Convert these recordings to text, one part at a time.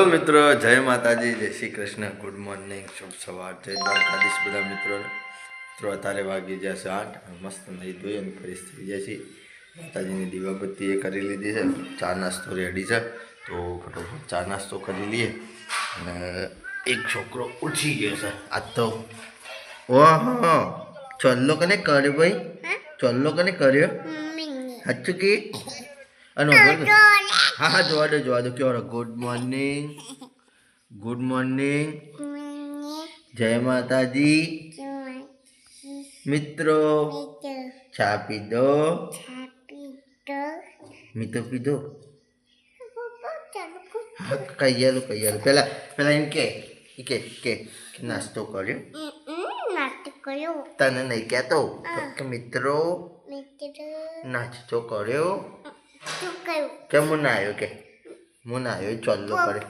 તો મિત્રો જય માતાજી જય શ્રી કૃષ્ણ. ગુડ મોર્નિંગ શુભ સવાર જય દ્વારકાધીશ બધા મિત્રોને. મિત્રો અત્યારે વાગી ગયા છે આઠ. મસ્ત નહીં ધોઈ અને ફ્રેશ થઈ જાય છે. માતાજીની દીવાબત્તી એ કરી લીધી છે. ચા નાસ્તો રેડી છે. તો ફટોફટ ચા નાસ્તો કરી લઈએ. અને એક છોકરો ઉઠી ગયો છે. આ તો ઓહો! ચલ્લો કને કર્યો ભાઈ? ચલ્લો કને કર્યો? સાચું કે? વગર હા હા જોવા દો જોવા દો કેવો ગુડ મોર્નિંગ ગુડ મોર્નિંગ જય માતાજી. મિત્રો ચા પીધો મીઠો પીધો કૈયાલું કહી આલું કહી આલું પેલા પેલા એમ કે કે કે નાસ્તો કર્યો. તને નહીં કહેતો મિત્રો. નાસ્તો કર્યો. કે હું ના આવ્યો કે? હું ના આવ્યો ચોલ્લો કરે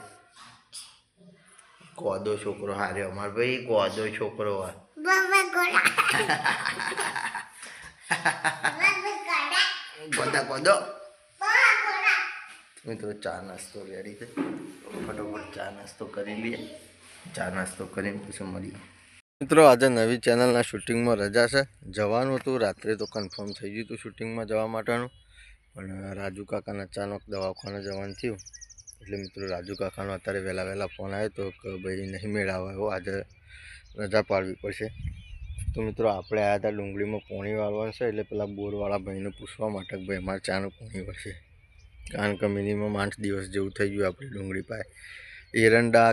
કોદો છોકરો હાર્યો અમાર ભાઈ કોદો છોકરો ગોદા ગોદો. મિત્રો ચા નાસ્તો રેડી છે. ફટોફટ ચા નાસ્તો કરી લઈએ. ચા નાસ્તો કરીને પછી મળીએ. મિત્રો આજે નવી ચેનલના શૂટિંગમાં રજા છે. જવાનું હતું રાત્રે તો કન્ફર્મ થઈ ગયું હતું શૂટિંગમાં જવા માટેનું. પણ રાજુ કાકાને અચાનક દવાખાને જવાનું થયું. એટલે મિત્રો રાજુ કાકાનો અત્યારે વહેલા વહેલા ફોન આવ્યો તો કે ભાઈ નહીં મેળાવા આવ્યો આજે રજા પાડવી પડશે. તો મિત્રો આપણે આવ્યા હતા ડુંગળીમાં પોણી વાળવાનું છે, એટલે પેલા બોરવાળા ભાઈને પૂછવા માટે કે ભાઈ અમારે ચાનું પોણી વળશે. કારણ કે મિનિમમ આઠ દિવસ જેવું થઈ ગયું આપણી ડુંગળી પાસે. એરંડા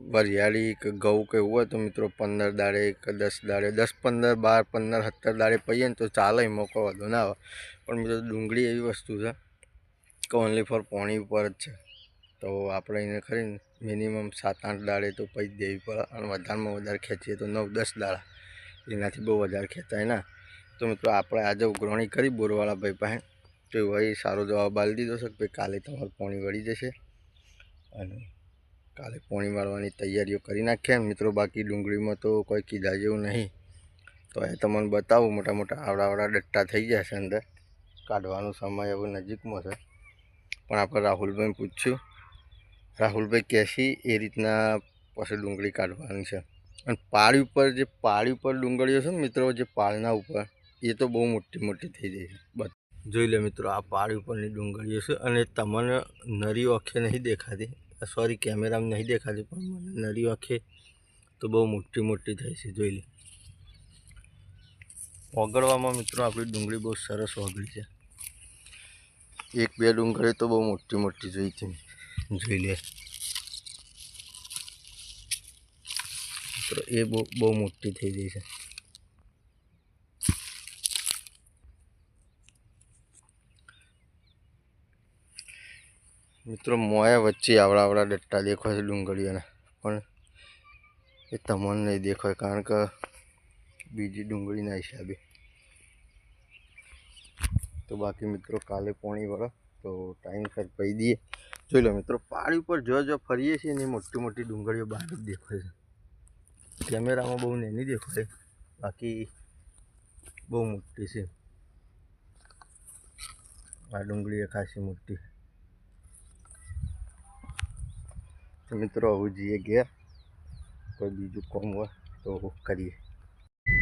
વરિયાળી કે ઘઉં કે એવું હોય તો મિત્રો પંદર દાડે કે દસ દાડે, દસ પંદર, બાર પંદર, સત્તર દાડે પહીએ ને તો ચાલે મોકો વાંધો ના આવે. પણ મિત્રો ડુંગળી એવી વસ્તુ છે કે ઓનલી ફોર પોણી ઉપર જ છે. તો આપણે એને ખરીને મિનિમમ સાત આઠ દાડે તો પૈ દેવી પડે અને વધારેમાં વધારે ખેંચીએ તો નવ, દસ દાડા. એનાથી બહુ વધારે ખેંચાય ના. તો મિત્રો આપણે આજે ઉગ્રણી કરી બોરવાળા ભાઈ પાસે. તો ભાઈ સારો જવાબ આલી દીધો છે કે કાલે તમારું પોણી વળી જશે. અને કાલે પોણી મારવાની તૈયારીઓ કરી નાખ્યા મિત્રો, બાકી ડુંગળીમાં તો કોઈ કીધા જેવું નહીં. તો એ તમને બતાવું, મોટા મોટા આવડા આવડા ડટ્ટા થઈ જશે અંદર. કાઢવાનો સમય હવે નજીકમાં છે. પણ આપણે રાહુલભાઈને પૂછ્યું, રાહુલભાઈ કહેશી એ રીતના પછી ડુંગળી કાઢવાની છે? અને પાળી ઉપર જે પાળી ઉપર ડુંગળીઓ છે ને મિત્રો, જે પાળના ઉપર, એ તો બહુ મોટી મોટી થઈ જાય છે. જોઈ લે મિત્રો, આ પાળી ઉપરની ડુંગળીઓ છે અને તમને નરી ઓખે નહીં દેખાતી. સોરી કેમેરામાં નહીં દેખાતી, પણ મને નરી આંખે તો બહુ મોટી મોટી થઈ છે, જોઈ લે. ઓગળવામાં મિત્રો આપણી ડુંગળી બહુ સરસ ઓગળી છે. એક બે ડુંગળી તો બહુ મોટી મોટી જોઈ છે. જોઈ લે. મિત્રો, એ બહુ બહુ મોટી થઈ ગઈ છે. મિત્રો મોયા વચ્ચે આવડા આવડા ડટ્ટા દેખાય છે ડુંગળીઓના. પણ એ તમને નહીં દેખાય, કારણ કે બીજી ડુંગળીના હિસાબે. તો બાકી મિત્રો, કાલે પોણી વળો, તો ટાઈમસર પહી દઈએ. જોઈ લો મિત્રો પાડી ઉપર જો જો ફરીએ છીએ ને મોટી મોટી ડુંગળીઓ બહાર જ દેખાય છે. કેમેરામાં બહુ નેની દેખાય, બાકી બહુ મોટી છે. આ ડુંગળી એ ખાસી મોટી તો મિત્રો હું જઈએ ગયા કોઈ બીજું કોમ હોય તો કરીએ.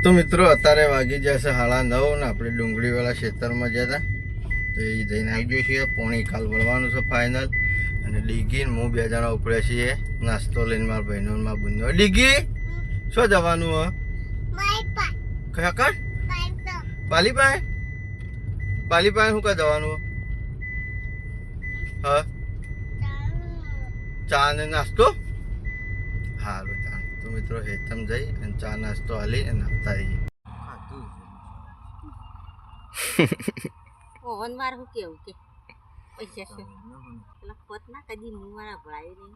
તો મિત્રો, અત્યારે વાગી જશે હાળા નવ ને આપણે ડુંગળીવાળા ખેતરમાં જતા તો એ જઈને આવી જઈએ છીએ. પોણી કાલ વળવાનું છે ફાઇનલ અને ડીગીને હું બે જણા ઉપડ્યા છીએ. નાસ્તો લઈને મારા બહેનો માં મારા ડીગી, શું જવાનું હો? કયા પાસે બાલી પાસે શું કા જવાનું હો? હા ચા ને નાસ્તો? હારું ચા તો મિત્રો હેતમ જઈ અને ચા નાસ્તો હાલી અને આવતા રહીએ. ઓવન માર હું કેવું કે પૈસા છે. પેલા ખોટ ના કદી મું મારા ભળાય નહીં.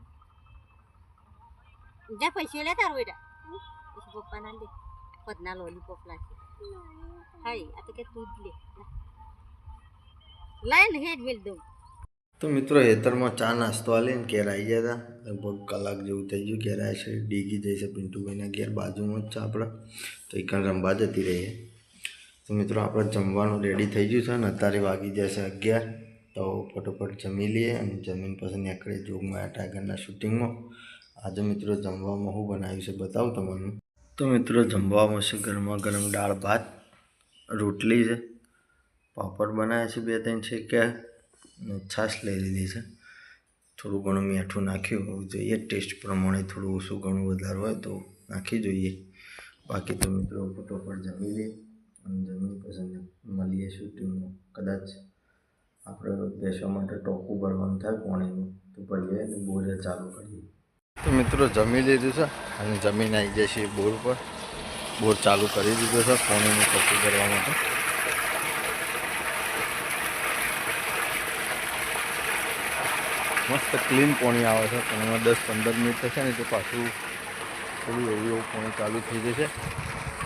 જા પૈસા લે તારું બેટા. પછી પપ્પા ના લે. ખોટ ના લોલીપોપ લાગે હાય આ તો કે તું જ લે. લાઈન હેડ મેલ દઉં. તો મિત્રો હેતરમાં ચા નાસ્તો હાલી ને ઘેર આવી ગયા હતા લગભગ કલાક જેવું થઈ ગયું, ઘેર આવે છે. ડીગી જાય છે પિન્ટુભાઈના ઘેર, બાજુમાં જ છે આપણે. તો એ કાંઈ રમવા જતી રહીએ તો મિત્રો, આપણે જમવાનું રેડી થઈ ગયું છે ને અત્યારે વાગી જશે અગિયાર. તો ફટોફટ જમી લઈએ અને જમીન પછી નીકળે જોગમાં ટાઈગરના શૂટિંગમાં. આજે મિત્રો, જમવામાં શું બનાવ્યું છે બતાવું તમને. તો મિત્રો, જમવામાં છે ગરમા ગરમ દાળ ભાત, રોટલી છે. પાપડ બનાવ્યા છે બે ત્રણ છે કે અને છાશ લઈ લીધી છે. થોડું ઘણું મીઠું નાખ્યું હોવું જોઈએ. ટેસ્ટ પ્રમાણે થોડું ઓછું ઘણું વધારે હોય તો નાખી જોઈએ. બાકી તો મિત્રો ફટોફટ જમી લઈએ અને જમીન પસંદ મળીએ શૂટિંગમાં કદાચ આપણે બેસવા માટે ટોકું ભરવાનું થાય પોણીનું, તો ભરીએ અને બોરે ચાલુ કરીએ. તો મિત્રો જમી લીધું છે અને જમીન આવી છે બોર પર. બોર ચાલુ કરી દીધો છે પોણીનું ટોકું ભરવા માટે. મસ્ત ક્લીન પાણી આવે છે. પણ દસ પંદર મિનિટ થશે ને તો પાછું થોડું એવું એવું પાણી ચાલુ થઈ જશે.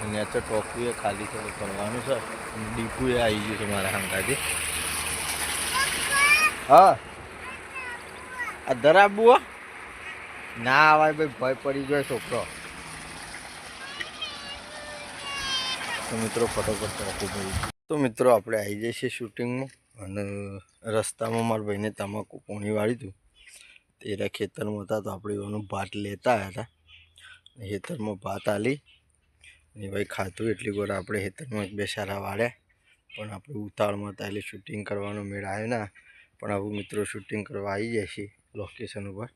અને નેચર ટોકું એ ખાલી છે કરવાનું છે. અને ડીપું એ આવી ગયું છે મારા હાંગાથી. હા. આ ધરાબુ ના આવાય ભાઈ, ભય પડી ગયો છોકરો. તો મિત્રો, ફટોફટ રાખવું તો મિત્રો, આપણે આવી જઈએ છીએ શૂટિંગમાં અને રસ્તામાં મારા ભાઈને તમાકુ પોણી વાળી હતું ત્યારે ખેતરમાં હતા તો આપણે એનું ભાત લેતા હતા. ખેતરમાં ભાત આલી અને ભાઈ ખાધું. એટલી વાર આપણે ખેતરમાં એક બે સારા વાળ્યા. પણ આપણે ઉતાળમાં હતા એટલે શૂટિંગ કરવાનો મેળ આવ્યો ના. પણ આવું મિત્રો શૂટિંગ કરવા આવી જાય છે લોકેશન ઉપર.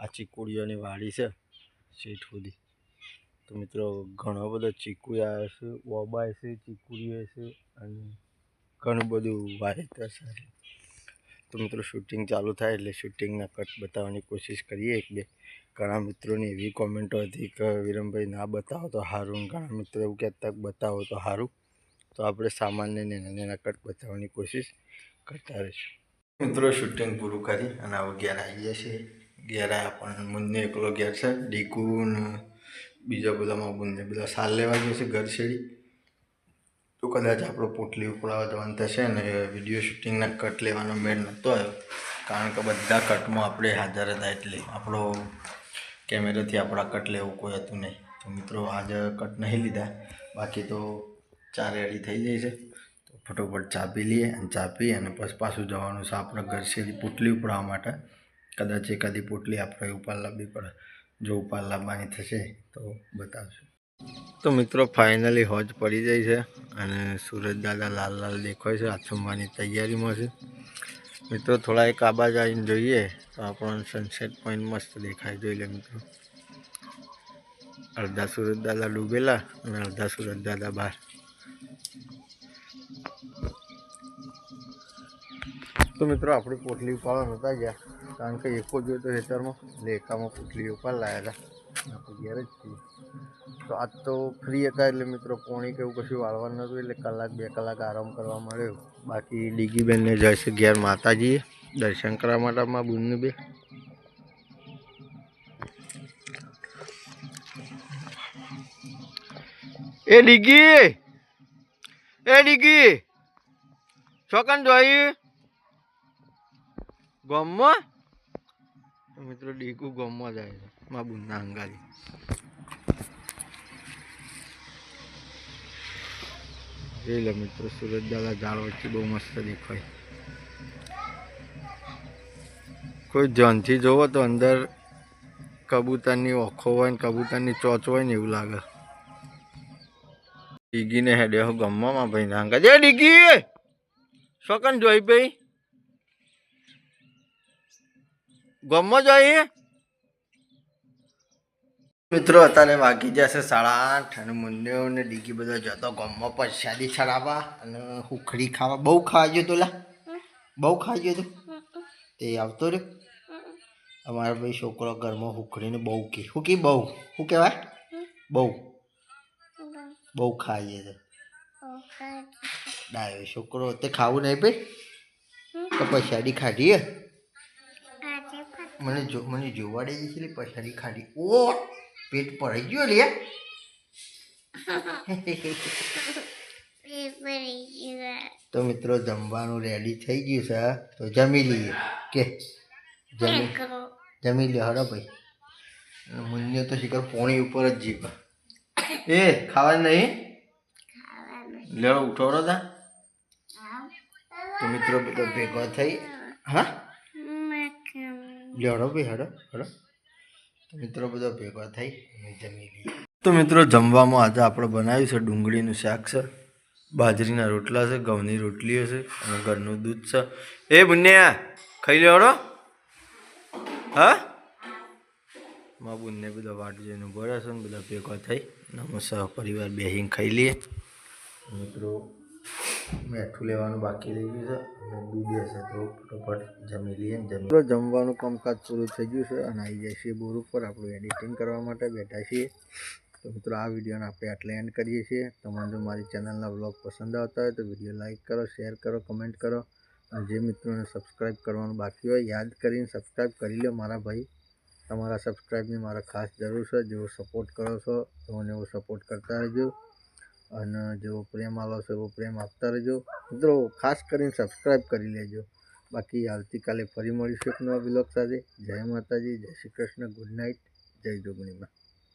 આ ચીકુડીઓની વાડી છે સીટ સુધી. તો મિત્રો ઘણો બધો ચીકુ આવ્યો છે ઓબા છે, ચીકુડીઓ છે અને ઘણું બધું વાવેતર છે. તો મિત્રો શૂટિંગ ચાલુ થાય એટલે શૂટિંગના કટ બતાવવાની કોશિશ કરીએ એક બે. ઘણા મિત્રોની એવી કોમેન્ટો હતી કે, વિરમભાઈ, ના બતાવો તો સારું ઘણા મિત્રો એવું કહેતા બતાવો તો સારું તો આપણે સામાન્ય નાના કટ બતાવવાની કોશિશ કરતા રહીશું. મિત્રો શૂટિંગ પૂરું કરી અને હવે ઘેર આવી જશે ઘેર આવ્યા પણ મુન્ને એકલો ઘેર છે. ડીકુ બીજા બધામાં બંને બધા સાલ લેવા જશે ઘર છેડી. તો કદાચ આપણો પોટલી ઉપડાવવા જવાનું થશે ને વીડિયો શૂટિંગના કટ લેવાનો મેળ નહોતો આવ્યો. કારણ કે બધા કટમાં આપણે હાજર હતા એટલે આપણો કેમેરાથી આપણા કટ લેવું કોઈ હતું નહીં. તો મિત્રો આજે કટ નહીં લીધા. બાકી તો ચા રેડી થઈ જાય છે. તો ફટોફટ ચા પી લઈએ અને ચા પી અને પછી પાછું જવાનું છે આપણે ઘર સુધી પોટલી ઉપડાવવા માટે. કદાચ એકાદી પોટલી આપણે ઉપાડ લાવવી પડે. જો ઉપાલ લાવવાની થશે તો બતાવશું. તો મિત્રો ફાઇનલી હોજ પડી જાય છે. અને સુરજ દાદા લાલ લાલ દેખાય છે. આથમવાની તૈયારીમાં છે. મિત્રો, થોડા એક આબાજ આવીને જોઈએ તો આપણને સનસેટ પોઈન્ટ મસ્ત દેખાય જોઈ લે મિત્રો. અડધા સુરજ દાદા ડૂબેલા અને અડધા સુરજ દાદા બહાર. તો મિત્રો, આપણી પોટલી ઉપાડવા નહોતા ગયા. કારણ કે એકો જોયો તો હેતરમાં એકામાં પોટલી ઉપાડ લાવ્યા હતા આપણે ઘેર જ છીએ. તો આજ તો ફ્રી હતા એટલે મિત્રો પોણી કે એવું કશું વાળવાનું નહોતું એટલે કલાક બે કલાક આરામ કરવા મળ્યો. બાકી ડીગીબેનને જાય છે ઘેર માતાજીએ દર્શન કરવા માટે માં બુનને બે. એ ડીગી! એ ડીગી! છોકન જોઈ? ગમમાં મિત્રો ડીકુ ગમમાં જાય છે મા બુનના અંગારી જોઈ લો મિત્રો, સુરત દાદા ઝાડ વચ્ચે બહુ મસ્ત દેખાય. કોઈ ધ્યાનથી જોવો તો અંદર કબૂતરની ઓખો હોય ને કબૂતરની ચોચ હોય ને એવું લાગે. ડીગીને હેડે હું ગમવામાં ભાઈ, નાંગા. જે ડીગી! શોકન જોઈ ભાઈ. ગમવા જોઈએ મિત્રો અત્યારે વાગી જશે સાડા આઠ અને મુન્નેઓ ને ડીગી બધા જતો ગમમાં પરસાદી ચડાવવા અને હુખડી ખાવા. બહુ ખાવા ગયો તો લા? બહુ ખાવા ગયો તું? તે આવતો રહ્યો? અમારા ભાઈ છોકરો ઘરમાં હુખડીને બહુ કે. શું કે બહુ? શું કહેવાય બહુ. બહુ ખાઈએ તો ડાયો છોકરો તે ખાવું નહીં ભાઈ. તો પછાડી ખાધી હે? મને જો મને જોવાડી દે છે પછાડી ખાધી. ઓ પેટ પડી ગયો લે. તો મિત્રો જમવાનું રેડી થઈ ગયું છે. તો જમી લઈએ. કે જમી જમી લે હરો ભાઈ. મુન્યો તો શિખર પોણી ઉપર જ જીભ. એ ખાવા નહીં? લેવો ઉઠાવડો તા તો મિત્રો બધો ભેગો થઈ હા? લેડો ભાઈ હેડો હેડો તો મિત્રો બધો ભેગા થઈ જમી લઈએ. તો મિત્રો, જમવામાં આજે આપણે બનાવ્યું છે ડુંગળીનું શાક છે, બાજરીના રોટલા છે, ઘઉંની રોટલીઓ છે અને ઘરનું દૂધ છે. એ બુન્યા ખાઈ લેવડો હા? મા બુનને બધા વાટ જોઈને ભર્યા છે ને બધા ભેગા થઈ નમસ્કાર પરિવાર બેહીને ખાઈ લઈએ. મિત્રો મેઠું લેવાનું બાકી રહી ગયું છે. અને દૂધ હશે તો ફટોફટ જમી લઈએ જમી. જમવાનું કામકાજ પૂરું થઈ ગયું છે અને આવી જાય છીએ બોર ઉપર. આપણું એડિટિંગ કરવા માટે બેઠા છીએ. તો મિત્રો, આ વિડીયોને આપણે આટલે એન્ડ કરીએ છીએ. તમને જો મારી ચેનલના વ્લોગ પસંદ આવતા હોય તો વીડિયો લાઇક કરો શેર કરો કમેન્ટ કરો. અને જે મિત્રોને સબસ્ક્રાઈબ કરવાનું બાકી હોય, યાદ કરીને સબસ્ક્રાઈબ કરી લો મારા ભાઈ. તમારા સબસ્ક્રાઈબની મારા ખાસ જરૂર છે. જેવો સપોર્ટ કરો છો એવો ને એવો સપોર્ટ કરતા રહેજો. અને જેવો પ્રેમ આલો છો એવો પ્રેમ આપતા રહેજો. મિત્રો, ખાસ કરીને સબસ્ક્રાઈબ કરી લેજો. બાકી આવતીકાલે ફરી મળીશું એક નવા બ્લોગ સાથે. જય માતાજી, જય શ્રી કૃષ્ણ ગુડ નાઇટ જય જોગણીમાં.